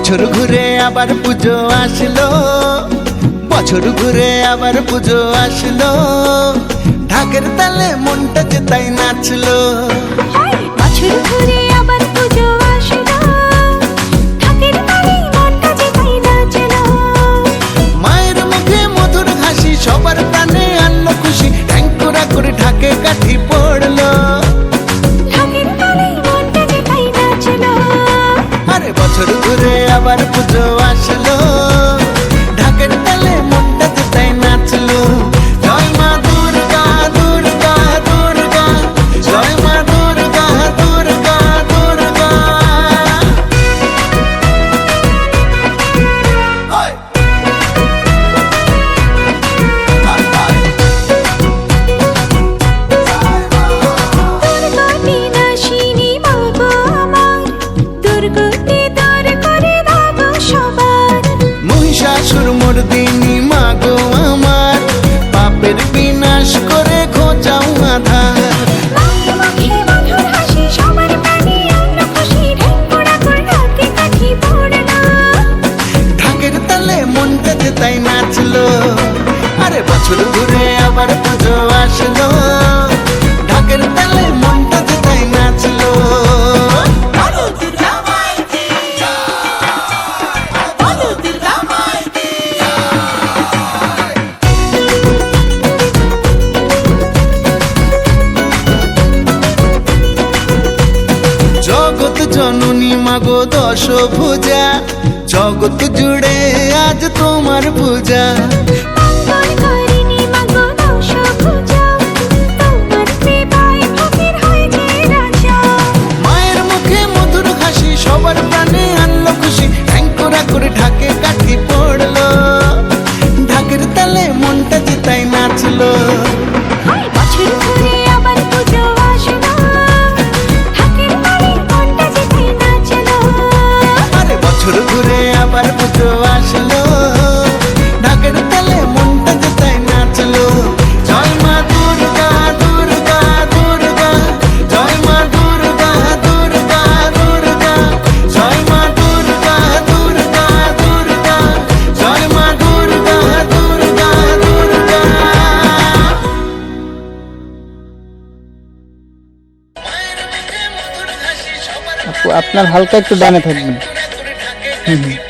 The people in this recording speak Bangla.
বছর ঘুরে আবার পুজো আসলো। বছর ঘুরে আবার পুজো আসলো। ঢাকের তালে মনটা যে তাই নাচলো। মহিষাসুর মর্দিনী মাগো আমার। পাপের বিনাশ করে খোঁজাও আধার। তাই নাচলো। আরে বছর ঘুরে আবার পুজো আসলো। জননী মাগো দশ ভুজা। জগৎ জুড়ে আজ তোমার পূজা। মায়ের মুখে মধুর হাসি সবার প্রাণে আনলো খুশি। করে ঢাকে কাঠি পড়ল। ঢাকের তালে মনটা যে তাই নাচলো। আবার পুজো আসলো। ঢাকের তালে নাচলো। জয় মা দুর্গা দুর্গা দুর্গা। জয় মা দুর্গা দুর্গা দুর্গা। জয় মা দুর্গা দুর্গা দুর্গা। জয় মা দুর্গা দুর্গা দুর্গা। আপু, আপনার হালকা একটু ডানে থাকবেন। হুম হুম।